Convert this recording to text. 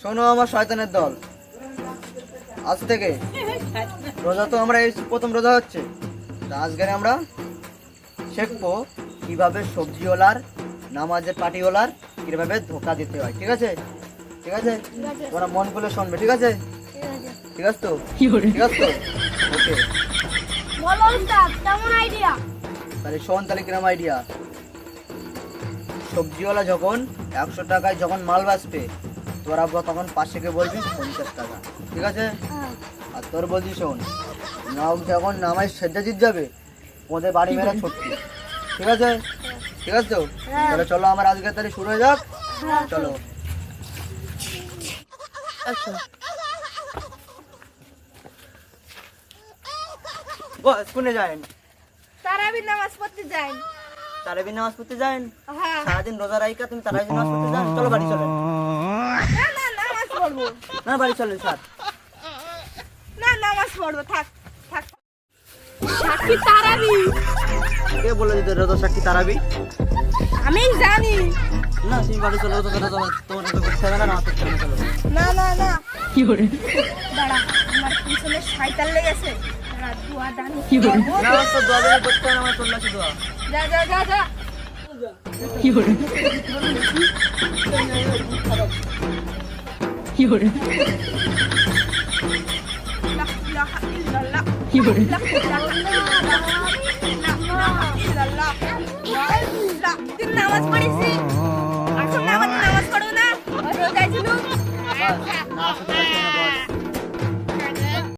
শোনো আমার শয়তানের দল। আজ থেকে রোজা তো আমরা এই প্রথম রোজা হচ্ছে। তা আজকে আমরা শিখব কীভাবে সবজিওয়ালার নামাজের পাটিওয়ালার কীভাবে ধোকা দিতে হয়। ঠিক আছে? ঠিক আছে? তোমরা মন খুলে শুনবে ঠিক আছে? ঠিক আছে তো? ঠিক আছে তো? ওকে। বলো কেমন আইডিয়া তাহলে শোন তাহলে কিরম আইডিয়া সবজিওয়ালা যখন একশো টাকায় যখন মাল বাঁচবে তোরা ব- তখন পাশেকে বলবি পঞ্চাশ টাকা ঠিক আছে? আর তোর বলছি শোন নাও যখন নামায় সেজ্জাজিৎ যাবে ওদের বাড়ি মেরা ছুটকি ঠিক আছে? ঠিক আছে তো? তাহলে চলো আমার আজকে তাহলে শুরু হয়ে যাক। চলো। বস কোনে যায়েন? তারাবি নামাজ পড়তে যাই। তারাবি নামাজ পড়তে যায়েন? হ্যাঁ। সারাদিন রোজা রাইকা তুমি তারাবি নামাজ পড়তে যান চলো বাড়ি নামাজ পড়ব। না বাড়ি চলেন স্যার না নামাজ পড়ব থাক থাক। সাক্ষী তারাবি। কে বলে দিতে রোজা সাক্ষী তারাবি? আমি জানি। না তুমি বাড়ি চলো রোজা তোমার করতে হবে না নামাজ না, চলো। না না না। কি করে দাঁড়া আমার পিছনে শয়তান লেগেছে। দাঁড়া দুয়া দান কি না তো দোয়া দেবে করতে আমার দোয়া। যা যা যা যা। কি করে एवढं नावाज पडीसी नावाज पडू ना